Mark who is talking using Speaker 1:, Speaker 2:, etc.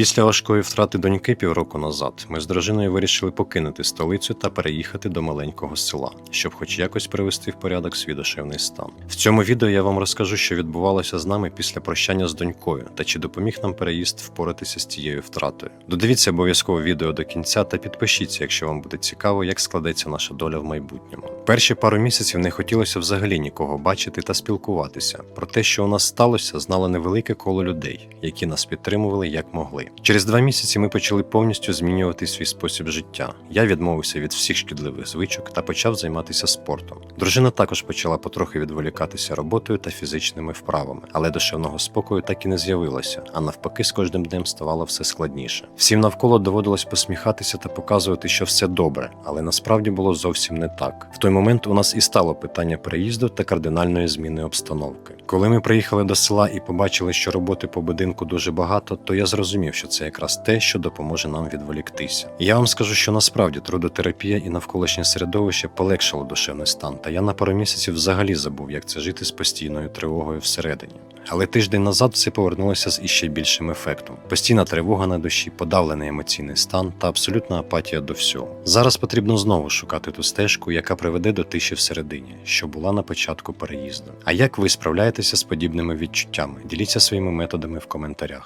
Speaker 1: Після важкої втрати доньки півроку назад ми з дружиною вирішили покинути столицю та переїхати до маленького села, щоб хоч якось привести в порядок свій душевний стан. В цьому відео я вам розкажу, що відбувалося з нами після прощання з донькою та чи допоміг нам переїзд впоратися з цією втратою. Додивіться обов'язково відео до кінця та підпишіться, якщо вам буде цікаво, як складеться наша доля в майбутньому. Перші пару місяців не хотілося взагалі нікого бачити та спілкуватися. Про те, що у нас сталося, знало невелике коло людей, які нас підтримували як могли. Через два місяці ми почали повністю змінювати свій спосіб життя. Я відмовився від всіх шкідливих звичок та почав займатися спортом. Дружина також почала потрохи відволікатися роботою та фізичними вправами, але душевного спокою так і не з'явилося, а навпаки, з кожним днем ставало все складніше. Всім навколо доводилось посміхатися та показувати, що все добре, але насправді було зовсім не так. В той момент у нас і стало питання переїзду та кардинальної зміни обстановки. Коли ми приїхали до села і побачили, що роботи по будинку дуже багато, то я зрозумів, що це якраз те, що допоможе нам відволіктися. Я вам скажу, що насправді трудотерапія і навколишнє середовище полегшило душевний стан, та я на пару місяців взагалі забув, як це жити з постійною тривогою всередині. Але тиждень назад все повернулося з іще більшим ефектом: постійна тривога на душі, подавлений емоційний стан та абсолютна апатія до всього. Зараз потрібно знову шукати ту стежку, яка приведе до тиші всередині, що була на початку переїзду. А як ви справляєтеся з подібними відчуттями? Діліться своїми методами в коментарях.